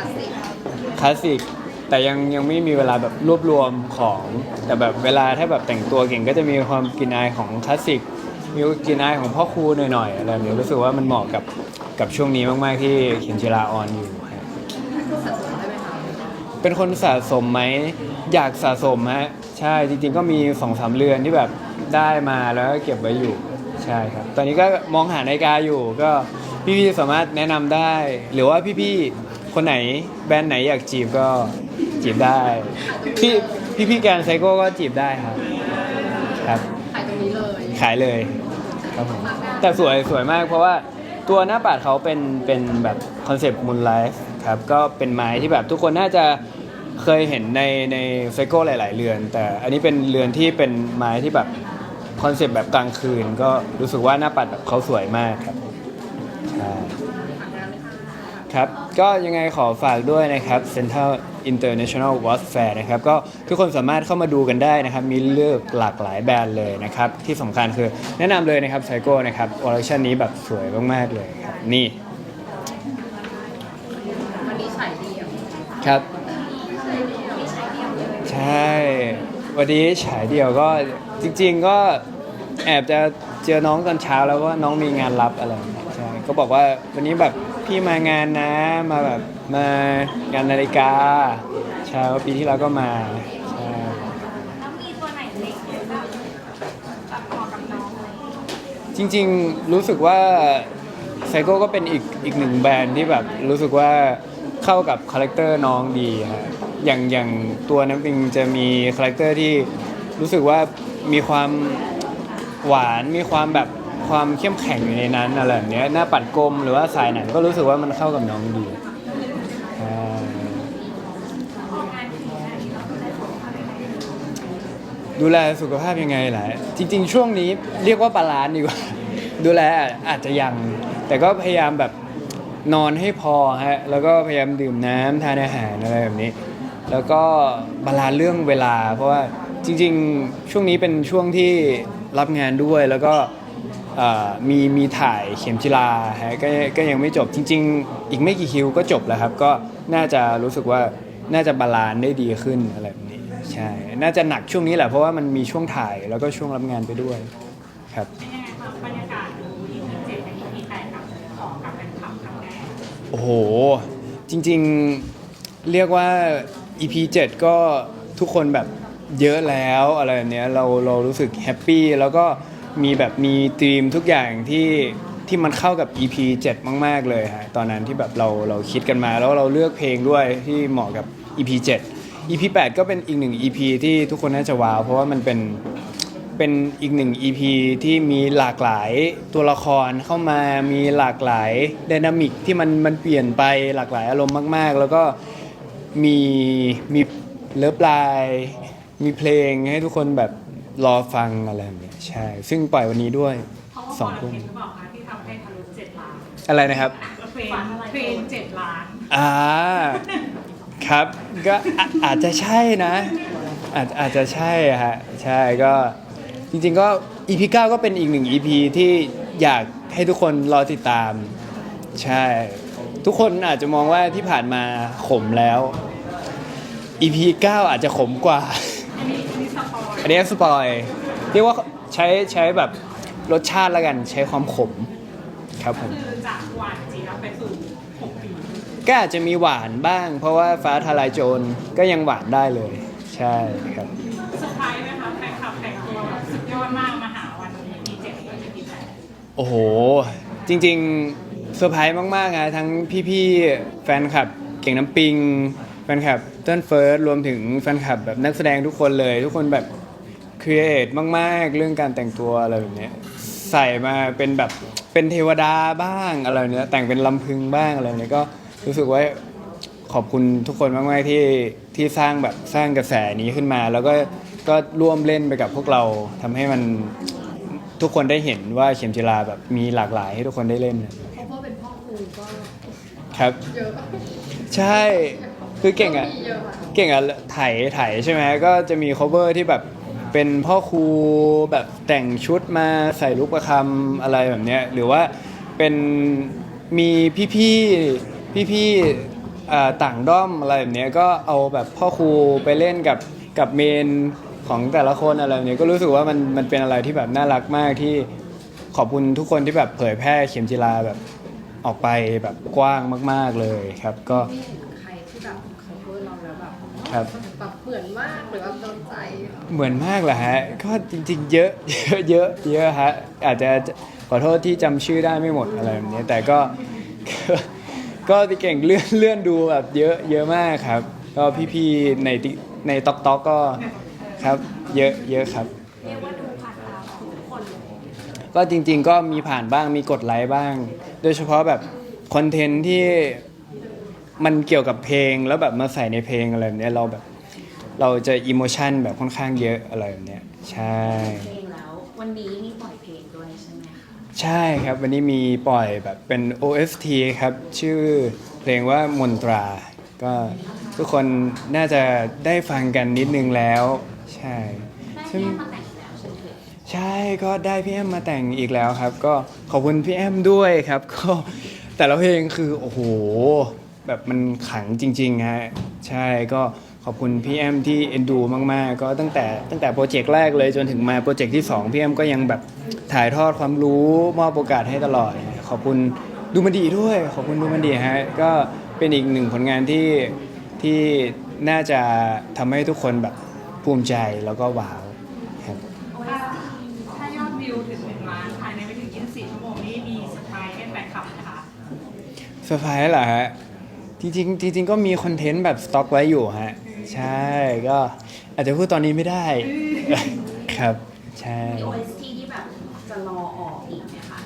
ลาสสิกคลาสสิกแต่ยังยังไม่มีเวลาแบบรวบรวมของ แต่แบบเวลาถ้าแบบแต่งตัวเก่งก็จะมีความกลินอายของคลาสสิกมีกลินอายของพ่อครูหน่อยๆอะไรแบบนี้รู้สึกว่ามันเหมาะกับกับช่วงนี้มากๆที่เขียนจิราออนอยู่ครับสะสมได้ไหมคะเป็นคนสะสมไหมอยากสะสมฮะใช่จริงๆก็มีสองสามเรือนที่แบบได้มาแล้วก็เก็บไว้อยู่ใช่ครับ ตอนนี้ก็มองหานาฬิกาอยู่ก็พี่ๆสามารถแนะนำได้ หรือว่าพี่ๆ คนไหนแบรนด์ไหนอยากจีบก็จีบได้ พี่พี่ๆแกรนไซโก้ก็จีบได้ครับ ครับ ขายตรงนี้เลยขายเลยครับผมแต่สวยสวยมากเพราะว่าตัวหน้าปัดเขาเป็นเป็นแบบคอนเซปต์มูนไลฟ์ครับก็เป็นไม้ที่แบบทุกคนน่าจะเคยเห็นในในไซโก้หลาย ๆ เรือน แต่อันนี้เป็นเรือนที่เป็นไม้ที่แบบคอนเซปต์แบบกลางคืน ก็รู้สึกว่าหน้าปัดแบบเขาสวยมากครับใช่ ครับ ก็ยังไงขอฝากด้วยนะครับ Central International Watch Fair นะครับ ก็ทุกคนสามารถเข้ามาดูกันได้นะครับ มีเลือกหลากหลายแบรนด์เลยนะครับ ที่สำคัญคือแนะนำเลยนะครับไซโก้นะครับคอลเลคชันนี้แบบสวยมาก ๆ เลยครับ นี่ วันนี้ฉายเดียวครับ มีฉายเดียวเลยใช่ วันนี้ฉายเดี่ยวก็จริง ๆ ก็แอบจะเจอน้องตอนเช้าแล้วว่าน้องมีงานรับอะไรอย่างเงี้ยใช่ก็บอกว่าวันนี้แบบ พี่มางานนะมาแบบมางานนาฬิกาใช่ว่าปีที่แล้วก็มาใช่แล้วมีตัวไหนเล็กหรือแบบแบบเหมาะกับน้องไหมจริงๆรู้สึกว่าไซโก้ก็เป็นอีกอีกหนึ่งแบรนด์ที่แบบรู้สึกว่าเข้ากับคาแรคเตอร์น้องดีฮะอย่างอย่างตัวน้ำปิงจะมีคาแรคเตอร์ที่รู้สึกว่ามีความหวานมีความแบบ ความเข้มแข็งอยู่ในนั้นอะไรแบบเนี้ยหน้าปัดกลมหรือว่าสายหนังก็รู้สึกว่ามันเข้ากับน้องดีใช่ดูแลสุขภาพยังไงล่ะจริง ๆ ช่วงนี้เรียกว่าบาลานซ์ดีกว่า ดูแลอาจจะยัง แต่ก็พยายามแบบนอนให้พอฮะแล้วก็พยายามดื่มน้ำทานอาหารอะไรแบบนี้ แล้วก็บาลานซ์เรื่องเวลา เพราะว่าจริง ๆ ช่วงนี้เป็นช่วงที่รับงานด้วยแล้วก็ มีมีถ่ายเข็มจิลาฮะก็ก็ยังไม่จบจริง ๆ อีกไม่กี่คิวก็จบแล้วครับ ก็น่าจะรู้สึกว่าน่าจะบาลานซ์ได้ดีขึ้นอะไรแบบนี้ใช่น่าจะหนักช่วงนี้แหละเพราะว่ามันมีช่วงถ่ายแล้วก็ช่วงรับงานไปด้วยครับเป็นยังไงครับบรรยากาศดู EP เจ็ดกับ EP แปดกับออกกับเป็นขับครั้งแรกโอ้โห จริงๆเรียกว่า EP 7 ก็ทุกคนแบบเยอะแล้วอะไรแบบเนี้ยเราเรารู้สึกแฮปปี้แล้วก็ มีแบบมีธีมทุกอย่างที่ที่มันเข้ากับ EP 7 มาก ๆ เลยฮะตอนนั้นที่แบบเราเราคิดกันมาแล้วเราเลือกเพลงด้วยที่เหมาะกับ EP 7 EP 8 ก็เป็นอีกหนึ่ง EP ที่ทุกคนน่าจะว้าว เพราะว่ามันเป็นเป็นอีกหนึ่ง EP ที่มีหลากหลายตัวละครเข้ามามีหลากหลายไดนามิกที่มันมันเปลี่ยนไปหลากหลายอารมณ์มาก ๆ แล้วก็มีมีเลิฟไลน์มีเพลงให้ทุกคนแบบ รอฟังอะไรแบบเนี้ยใช่ ซึ่งปล่อยวันนี้ด้วยเพราะว่าสองทุ่มเห็นหรือเปล่าคะที่ทำให้ทะลุเจ็ดล้านอะไรนะครับเฟรมเฟรมเจ็ดล้าน อ่า ครับ ก็อาอาจจะใช่นะ อาจอาจจะใช่อะฮะ ใช่ก็จริงๆก็ EP 9 ก็เป็นอีกหนึ่ง EP ที่อยากให้ทุกคนรอติดตาม ใช่ ทุกคนอาจจะมองว่าที่ผ่านมาขมแล้ว EP 9 อาจจะขมกว่าอันนี้อันนี้สป อยอันนี้สปอยเรียกว่าใช้ใช้แบบรสชาติแล้วกันใช้ความขมครับผม คือจากหวานจีรับไปสู่หกปี ก็อาจจะมีหวานบ้าง เพราะว่าฟ้าทลายโจรก็ยังหวานได้เลย ใช่ครับ เซอร์ไพรส์ไหมคะแฟนคลับแต่งตัวแบบสุดยอดมากมาหาวันนี้ EP เจ็ดกับ EP แปดโอ้โห จริงๆเซอร์ไพรส์มากๆนะทั้งพี่ๆแฟนคลับเก่งน้ำปิง แฟนคลับเติ้ลเฟิร์สรวมถึงแฟนคลับแบบนักแสดงทุกคนเลย ทุกคนแบบ ครีเอทมากๆ เรื่องการแต่งตัวอะไรแบบเนี้ยใส่มาเป็นแบบเป็นเทวดาบ้างอะไรแบบเนี้ยแต่งเป็นลำพึงบ้างอะไรแบบเนี้ยก็รู้สึกว่าขอบคุณทุกคนมากๆที่ที่สร้างแบบสร้างกระแสนี้ขึ้นมา แล้วก็ก็ร่วมเล่นไปกับพวกเราทำให้มันทุกคนได้เห็นว่าเข็มจิลาแบบมีหลากหลายให้ทุกคนได้เล่นเพราะว่าเป็นพ่อครูก็ครับเยอะใช่คือเก่งอะมีเยอะอะเก่งอะไถไถใช่ไหมก็จะมี cover ที่แบบ เป็นพ่อครูแบบแต่งชุดมาใส่ลูกประคำอะไรแบบเนี้ยหรือว่าเป็นมีพี่ๆพี่ๆเอ่อต่างด้อมอะไรแบบเนี้ยก็เอาแบบพ่อครูไปเล่นกับกับเมนของแต่ละคนอะไรแบบเนี้ยก็รู้สึกว่ามันมันเป็นอะไรที่แบบน่ารักมากที่ขอบคุณทุกคนที่แบบเผยแพร่เข็มจีราแบบออกไปแบบกว้างมาก ๆเลยครับก็ ไม่เห็นใครที่แบบ cover เราแล้วแบบครับแบบ เหมือนมากหรือว่าโดนใจเหมือนมากเหรอฮะ ก็จริงๆเยอะเยอะ เยอะ เยอะฮะ อาจจะขอโทษที่จำชื่อได้ไม่หมดอะไรแบบนี้แต่ก็ ก็ก็พี่เก่งเลื่อนเลื่อนดูแบบเยอะเยอะมากครับ ก็พี่ๆในติ๊กในต็อกต็อกก็ครับ เยอะเยอะครับ เรียกว่าดูผ่านตาของทุกคนเลยก็จริง ๆ ก็มีผ่านบ้างมีกดไลค์บ้าง โดยเฉพาะแบบคอนเทนต์ที่มันเกี่ยวกับเพลงแล้วแบบมาใส่ในเพลงอะไรแบบเนี้ยเราแบบ เราจะอิโมชันแบบค่อนข้างเยอะอะไรแบบเนี้ยใช่ เพลงแล้ววันนี้มีปล่อยเพลงด้วยใช่ไหมคะใช่ครับวันนี้มีปล่อยแบบเป็น OST ครับ ชื่อเพลงว่ามนตรา ก็ทุกคนน่าจะได้ฟังกันนิดนึงแล้ว ใช่ ได้ซึ่งแค่มาแต่งแล้วใช่ไหมคะใช่ก็ได้พี่แอมมาแต่งอีกแล้วครับ ก็ขอบคุณพี่แอมด้วยครับ ก็แต่ละเพลงคือโอ้โห แบบมันขังจริงๆฮะใช่ก็ ขอบคุณพี่แอมที่เอ็นดูมากๆ ก็ตั้งแต่ตั้งแต่โปรเจกต์แรกเลยจนถึงมาโปรเจกต์ที่ 2 พี่แอมก็ยังแบบถ่ายทอดความรู้มอบโอกาสให้ตลอด ขอบคุณดูมันดีด้วย ขอบคุณดูมันดีฮะก็เป็นอีกหนึ่งผลงานที่ที่น่าจะทำให้ทุกคนแบบภูมิใจแล้วก็ว้าวครับถ้าถ้ายอดวิวถึงหนึ่งล้านภายในไม่ถึง24ชั่วโมงนี้มีเซอร์ไพรส์ให้แฟนคลับนะคะเซอร์ไพรส์เหรอฮะจริงๆจริงๆก็มีคอนเทนต์แบบสต็อกไว้อยู่ฮะ ใช่ก็อาจจะพูดตอนนี้ไม่ได้ ครับ ใช่ มี OST ที่แบบจะรอออกอีกไหมคะ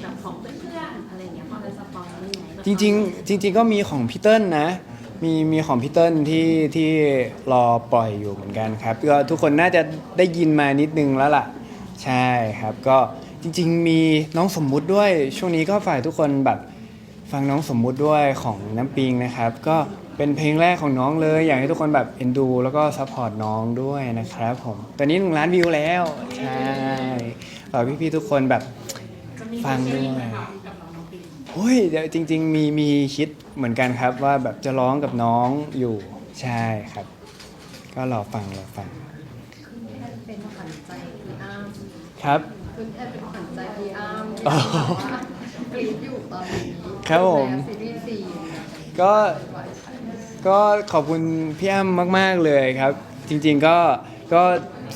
แบบของเพื่อนๆอะไรอย่างเงี้ยพอจะสปอยได้ไหมแบบจริงๆจริง ๆ ก็มีของพี่เติ้ลนะ มีมีของพี่เติ้ลที่ที่รอปล่อยอยู่เหมือนกันครับก็ทุกคนน่าจะได้ยินมานิดนึงแล้วล่ะ ใช่ครับก็จริง ๆ มีน้องสมมุติด้วย ช่วงนี้ก็ฝ่ายทุกคนแบบฟังน้องสมมุติด้วยของน้ำปิงนะครับ ก็ เป็นเพลงแรกของน้องเลย อยากให้ทุกคนแบบเอ็นดู แล้วก็ซัพพอร์ตน้องด้วยนะครับผม ตอนนี้หนึ่งล้านวิวแล้ว ใช่ฝากพี่ๆทุกคนแบบจะมีฟังด้วยไหมคะกับน้องน้องปิงโอ้ยเดี๋ยวจริง ๆ มีมีคิดเหมือนกันครับว่าแบบจะร้องกับน้องอยู่ใช่ครับ ก็รอฟังรอฟังคุณแอนเป็นขวัญใจพี่อ้ำครับ คุณแอนเป็นขวัญใจพี่อ้ำอ๋อกรี๊ดอยู่ตอนนี้ครับผมแล้วซีรีส์สี่ก็ ก็ขอบคุณพี่อ้ำมาก ๆเลยครับ จริง ๆก็ก็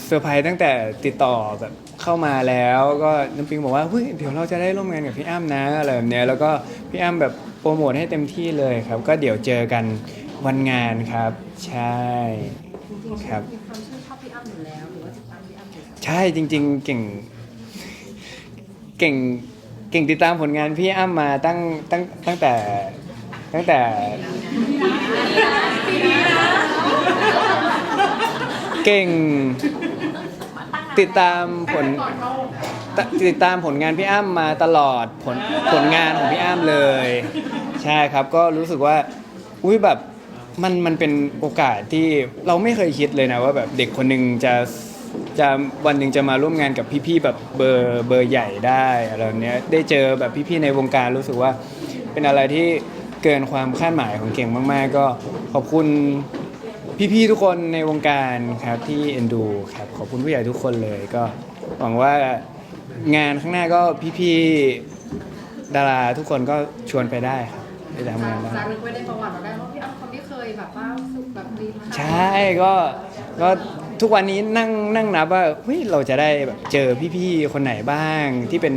เซอร์ไพรส์ตั้งแต่ติดต่อแบบเข้ามาแล้วก็น้ำปิงบอกว่าเฮ้ยเดี๋ยวเราจะได้ร่วมงานกับพี่อ้ำนะอะไรแบบเนี้ยแล้วก็พี่อ้ำแบบโปรโมทให้เต็มที่เลยครับ ก็เดี๋ยวเจอกันวันงานครับ ใช่ จริงๆครับ มีความชื่นชอบพี่อ้ำอยู่แล้ว หรือว่าติดตามพี่อ้ำอยู่แล้วใช่จริง ๆ เก่ง เก่งเก่งติดตามผลงานพี่อ้ำมาตั้งตั้งตั้งแต่ตั้งแต่ เก่ง ติดตามผลตติดตามผลงานพี่อ้ำมาตลอดผลผลงานของพี่อ้ำเลย ใช่ครับก็รู้สึกว่าอุ้ยแบบมันมันเป็นโอกาสที่เราไม่เคยคิดเลยนะว่าแบบเด็กคนหนึ่งจะจะวันหนึ่งจะมาร่วมงานกับพี่ๆแบบเบอร์เบอร์ใหญ่ได้อะไรเนี้ยได้เจอแบบพี่ๆในวงการรู้สึกว่าเป็นอะไรที่ เกินความคาดหมายของเก่งมาก ๆ ก็ขอบคุณพี่ ๆ ทุกคนในวงการครับที่เอ็นดูครับขอบคุณผู้ใหญ่ทุกคนเลยก็หวังว่างานข้างหน้าก็พี่ ๆ ดาราทุกคนก็ชวนไปได้ครับไปทำงานได้ จารึกไว้ในประวัติเราได้ว่าพี่อ้ำคนที่เคยแบบว่าสุขแบบดีมากใช่ก็ก็ทุกวันนี้นั่งนั่งนับว่าเฮ้ยเราจะได้แบบเจอพี่ๆคนไหนบ้างที่เป็น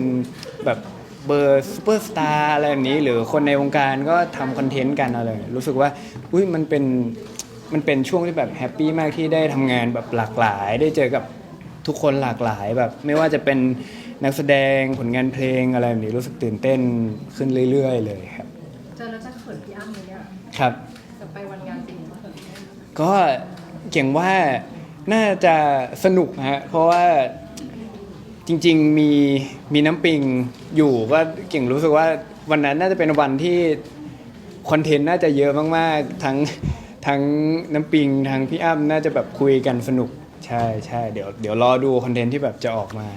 แบบ เบอร์ซูเปอร์สตาร์อะไรแบบนี้ หรือคนในวงการก็ทำคอนเทนต์กันอะไรรู้สึกว่าอุ้ยมันเป็นมันเป็นช่วงที่แบบแฮปปี้มากที่ได้ทำงานแบบหลากหลาย ได้เจอกับทุกคนหลากหลายแบบ ไม่ว่าจะเป็นนักแสดงผลงานเพลงอะไรแบบนี้รู้สึกตื่นเต้นขึ้นเรื่อย ๆ เลยครับ เจอแล้วจะเขินพี่อ้ำเลยเนี่ยครับ จะไปวันงานจริงเขินก็เก่งว่าน่าจะสนุกฮะเพราะว่า จริง ๆ มีมีน้ำปิงอยู่ก็เก่งรู้สึกว่าวันนั้นน่าจะเป็นวันที่คอนเทนต์น่าจะเยอะมากๆ ทั้งทั้งน้ำปิงทั้งพี่อ้ำน่าจะแบบคุยกันสนุก ใช่ใช่เดี๋ยวเดี๋ยวรอดูคอนเทนต์ที่แบบจะออกมา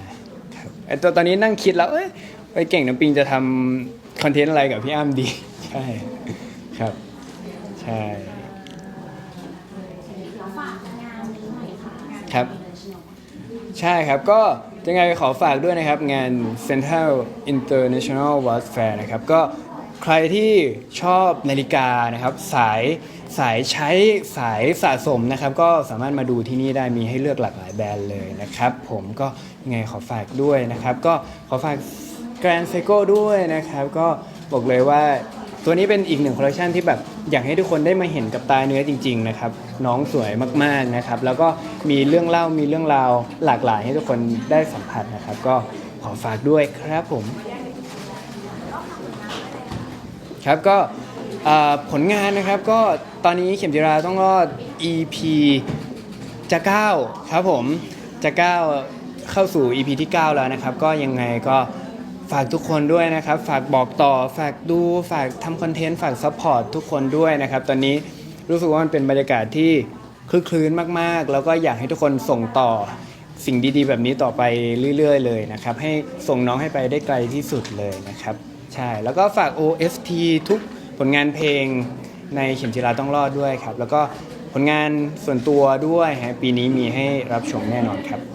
ครับไอ้ตัวตอนนี้นั่งคิดแล้วเอ้ยไอ้ยเก่งน้ำปิงจะทำคอนเทนต์อะไรกับพี่อ้ำดี ใช่ครับอใช่ แล้วฝากงานนี้หน่อยค่ะครับ ใช่ครับก็ ยังไงขอฝากด้วยนะครับ งาน Central International Watch Fair นะครับ ก็ใครที่ชอบนาฬิกานะครับ สายสายใช้สายสะสมนะครับ ก็สามารถมาดูที่นี่ได้มีให้เลือกหลากหลายแบรนด์เลยนะครับ ผมก็ยังไงขอฝากด้วยนะครับ ก็ขอฝาก Grand Seiko ด้วยนะครับ ก็บอกเลยว่า ตัวนี้เป็นอีกหนึ่งคอลเลคชันที่แบบอยากให้ทุกคนได้มาเห็นกับตาเนื้อจริงๆนะครับน้องสวยมากๆนะครับ แล้วก็มีเรื่องเล่ามีเรื่องราวหลากหลายให้ทุกคนได้สัมผัสนะครับ ก็ขอฝากด้วยครับผม ครับก็ผลงานนะครับก็ตอนนี้เข็มจิราต้องรอด EP จะ9ครับผมจะ9เข้าสู่ EP ที่ 9 แล้วนะครับ ก็ยังไงก็ ฝากทุกคนด้วยนะครับ ฝากบอกต่อ ฝากดู ฝากทำคอนเทนต์ ฝากซัพพอร์ตทุกคนด้วยนะครับ ตอนนี้รู้สึกว่ามันเป็นบรรยากาศที่คลึกคลื้นมากๆ แล้วก็อยากให้ทุกคนส่งต่อสิ่งดีๆ แบบนี้ต่อไปเรื่อยๆ เลยนะครับ ให้ส่งน้องให้ไปได้ไกลที่สุดเลยนะครับ ใช่ แล้วก็ฝาก OST ทุกผลงานเพลงในเข็มจิราต้องรอดด้วยครับ แล้วก็ผลงานส่วนตัวด้วยฮะปีนี้มีให้รับชมแน่นอนครับ